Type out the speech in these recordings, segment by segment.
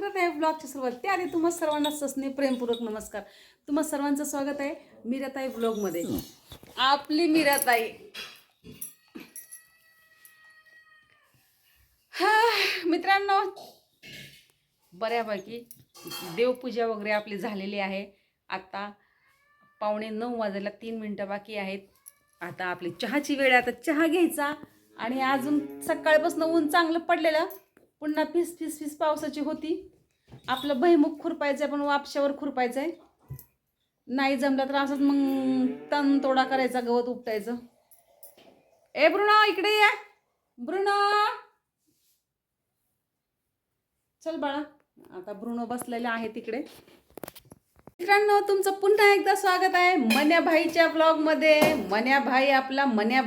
करत आहे ब्लॉगची सुरुवात त्याआधी तुम्हा सर्वांना ससने प्रेमपूर्वक नमस्कार. तुम्हा सर्वांचं स्वागत आहे मीराताई ब्लॉगमध्ये आपली मीराताई. हा मित्रांनो बऱ्यापैकी देवपूजा वगैरे आपली झालेली आहे. आता पावणे नऊ वाजायला तीन मिनटं बाकी आहेत. आता आपली चहाची वेळ आहे आता चहा घ्यायचा. आणि अजून सकाळपासून ऊन चांगलं पडलेलं. पुन्हा फिस फिस फिस पावसाची होती. आपलं भैमुख खुरपायचं आहे पण वापशावर खुरपायचं आहे नाही जमलं तर असंच मग तन तोडा करायचा गवत उपटायचं. ए ब्रुणा इकडे या. ब्रुणा. चल बाळा आता ब्रुणो बसलेले आहे तिकडे मित्रांनो तुमचं पुन्हा एकदा स्वागत आहे मन्या भाईच्या ब्लॉगमध्ये. मन्या भाई आपला मन्या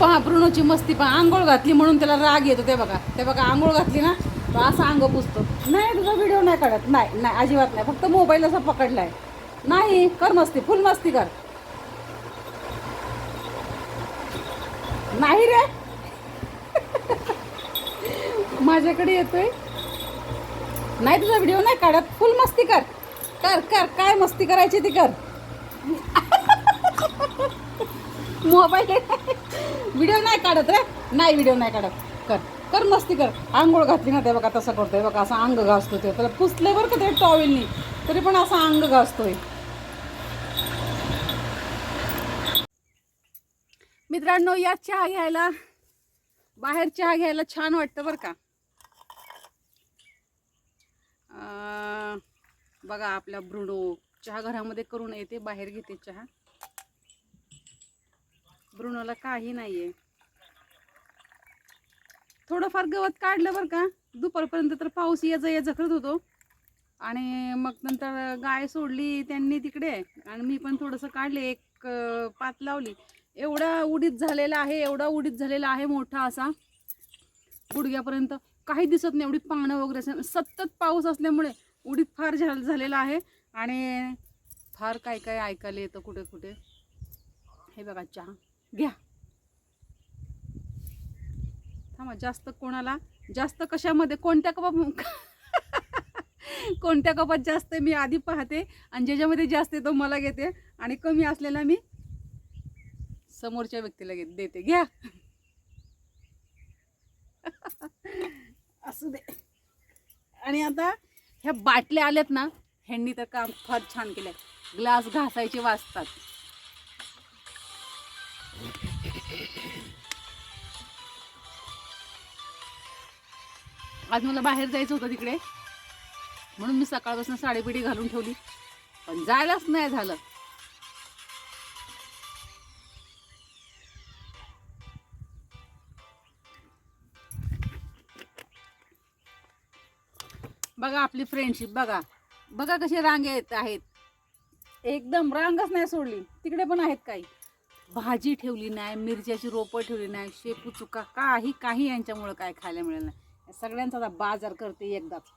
पहा प्रणूची मस्ती पहा. आंघोळ घातली म्हणून त्याला राग येतो ते बघा. ते बघा आंघोळ घातली ना तो असा अंग पुसतो. नाही तुझा व्हिडिओ नाही काढत. नाही नाही अजिबात नाही. फक्त मोबाईल असा पकडलाय. नाही कर मस्ती फुल मस्ती कर. नाही रे. माझ्याकडे येतोय. नाही तुझा व्हिडिओ नाही काढत. फुल मस्ती कर. कर कर. काय मस्ती करायची ती कर. मोबाईल व्हिडिओ नाही काढत रे. नाही व्हिडिओ नाही काढत. कर. कर मस्ती कर. आंघोळ घातली ना ते बघा तसं करतोय. बघा असं अंग घासतो ते. त्याला पुसले बरं का ते टॉवेलनी. तरी पण असं अंग घासतोय. मित्रांनो या चहा घ्यायला बाहेर चहा घ्यायला छान वाटतं बरं का. बघा आपल्या ब्रुडो चहा घरामध्ये करून येते बाहेर घेते चहा. ब्रुनोला काही नाहीये. थोडंफार गवत काढलं बरं का दुपारपर्यंत तर पाऊस ये या जखरत होतो. आणि मग नंतर गाय सोडली त्यांनी तिकडे आणि मी पण थोडंसं काढले एक पात लावली. एवढा उडीत झालेला आहे एवढा उडीत झालेला आहे मोठा असा. गुडघ्यापर्यंत काही दिसत नाही एवढी पानं वगैरे असं सतत पाऊस असल्यामुळे उडीत फार झालेला आहे. आणि फार काय काय ऐकायला येतं कुठे कुठे. हे बघा चहा. घ्या. थांबा जास्त कोणाला जास्त कशामध्ये? कोणत्या कपात कोणत्या कपात जास्त मी आधी पाहते आणि ज्याच्यामध्ये जास्त आहे तो मला घेते आणि कमी असलेला मी समोरच्या व्यक्तीला घेत देते. घ्या. असू दे. आणि आता ह्या बाटल्या आल्यात ना ह्यांनी तर काम फार छान केलंय. ग्लास घासायचे वाचतात आज मला बाहेर जायचं होतं तिकडे. म्हणून मी सकाळपासून साडेपिढी घालून ठेवली. पण जायलाच नाही झालं. बघा आपली फ्रेंडशिप बघा. बघा कशी रांग येत आहेत. एकदम रांगच नाही सोडली. तिकडे पण आहेत काही. भाजी ठेवली नाही मिरच्याची रोपं ठेवली नाही शेपू चुका काही काही यांच्यामुळं काय खायला मिळालं नाही. सगळ्यांचा आता बाजार करते एकदाच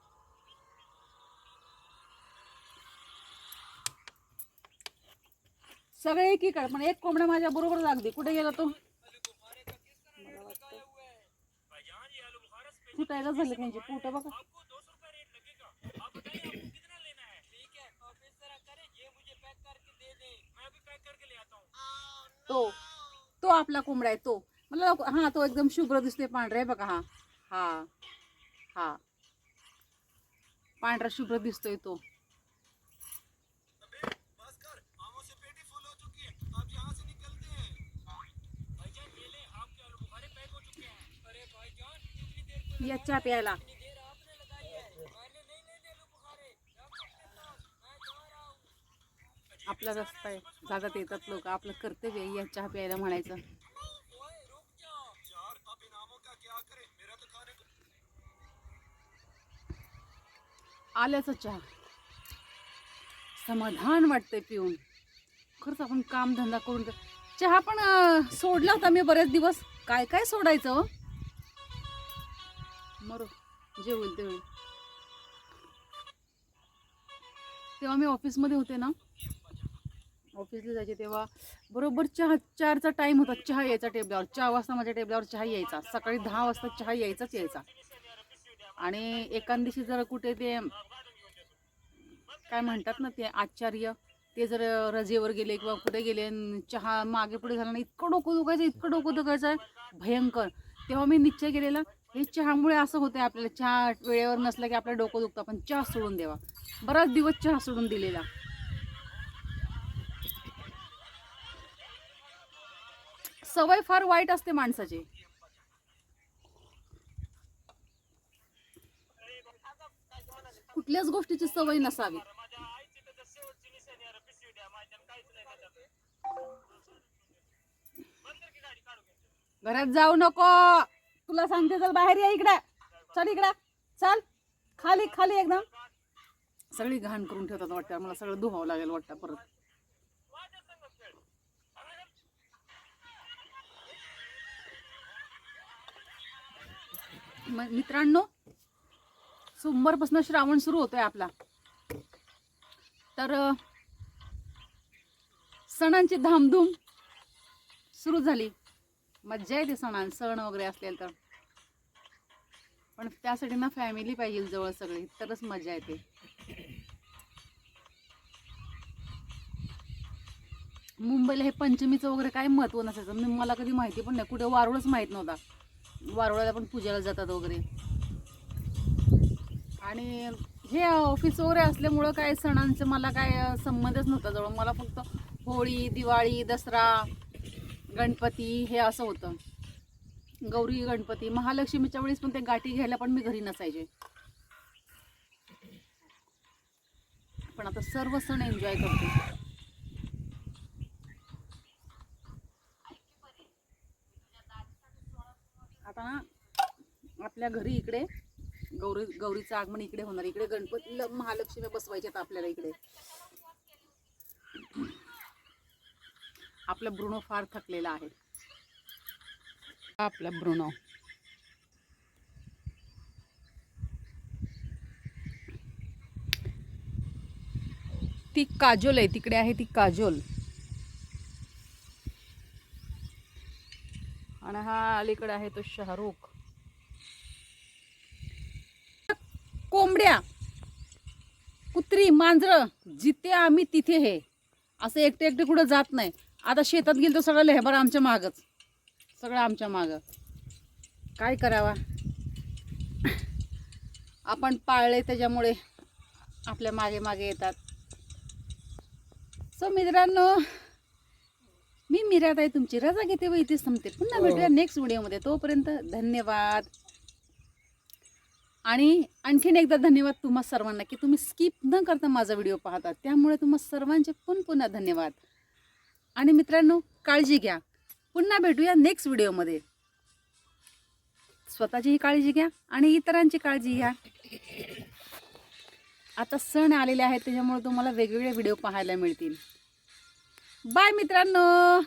सगळे एकीकडे पण एक कोंबडा माझ्या बरोबर लागते कुठे गेला तो? मला झाले फुटायला झालं बघा. तो तो आपला कोंबडा आहे तो. मला हा तो एकदम शुभ्र दिसतोय पांढरा आहे बघा, हा. हा हा. पांढरा शुभ्र दिसतोय तो. या चहा प्यायला. आपला रस्ता आहे. जागात येतात लोक. आपलं कर्तव्य आहे या चहा प्यायला म्हणायचं. आल्याचा चहा. समाधान वाटतंय पिऊन. खरंच आपण काम धंदा करून चहा पण सोडला होता मी बरेच दिवस. काय काय सोडायचं हो? मरो. जे होईल ते होईल तेव्हा मी ऑफिसमध्ये होते ना ऑफिसला जायचे तेव्हा बरोबर चहा चारचा टाईम होता. चहा यायचा टेबलावर. चार वाजता माझ्या टेबलावर चहा यायचा. सकाळी दहा वाजता चहा यायचाच यायचा. आणि एकांदिशी दिवशी जर कुठे ते काय म्हणतात ना ते आचार्य ते जर रजेवर गेले किंवा कुठे गेले चहा मागे पुढे झाला नाही इतकं डोकं दुखायचं इतकं डोकं दुखायचं. भयंकर. तेव्हा मी निश्चय केलेला हे चहामुळे असं होतं आपल्याला. चहा वेळेवर नसलं की आपलं डोकं दुखतं. आपण चहा सोडून द्यावा. बराच दिवस चहा सोडून दिलेला. सवय फार वाईट असते माणसाची. कुठल्याच गोष्टीची सवय नसावी. घरात जाऊ नको. तुला सांगते चल बाहेर या इकडे. चल इकडे. चल. खाली खाली एकदम. सगळी घाण करून ठेवतात वाटतं. मला सगळं धुवावं लागेल वाटतं परत म- मित्रांनो सोमवारपासून श्रावण सुरू होतोय आपला. तर सणांची धामधूम सुरू झाली. मज्जा येते सणां सण वगैरे असलेल तर. पण त्यासाठी ना फॅमिली पाहिजे जवळ सगळी तरच मजा येते. मुंबईला हे पंचमीचं वगैरे काय महत्त्व नसायचं. मला कधी माहिती पण नाही. कुठे वारुळच माहीत नव्हता. वारोळ्याला पण पूजेला जातात वगैरे. आणि हे ऑफिस वगैरे असल्यामुळं काय सणांचं मला काय संबंधच नव्हता जवळ. मला फक्त होळी दिवाळी दसरा गणपती हे असं होतं. गौरी गणपती महालक्ष्मीच्या वेळेस पण ते गाठी घ्यायला पण मी घरी नसायचे. पण आता सर्व सण एन्जॉय करतो आता ना आपल्या घरी इकडे गौरी गौरीचं आगमन इकडे होणार. इकडे गणपती महालक्ष्मी महालक्ष्मी बसवायच्यात आपल्याला इकडे. आपला ब्रुणो फार थकलेला आहे. आपला ब्रुणो ती काजोल आहे तिकडे आहे ती काजोल. आणि हा अलीकडे आहे तो शाहरुख. कोंबड्या कुत्री मांजरं जिथे आम्ही तिथे हे. असं एकटे एकटे कुठं जात नाही. आता शेतात गेलं तर सगळं लेहबर आमच्या मागच. सगळं आमच्या मागं. काय करावा? आपण पाळले त्याच्यामुळे आपल्या मागे मागे येतात. सो मित्रांनो मी मिरात आहे तुमची रजा घेते व इथेच थांबते पुन्हा भेटूया नेक्स्ट व्हिडिओमध्ये तोपर्यंत धन्यवाद. आणि आणखीन एकदा धन्यवाद तुम्हा सर्वांना की तुम्ही स्किप न करता माझा व्हिडिओ पाहता त्यामुळे तुम्हा सर्वांचे पुन पुन्हा धन्यवाद. आणि मित्रांनो काळजी घ्या. पुन्हा भेटूया नेक्स्ट व्हिडिओमध्ये स्वतःचीही काळजी घ्या आणि इतरांची काळजी घ्या. आता सण आलेले आहेत त्याच्यामुळे तुम्हाला वेगवेगळे व्हिडिओ पाहायला मिळतील. बाय मित्रांनो!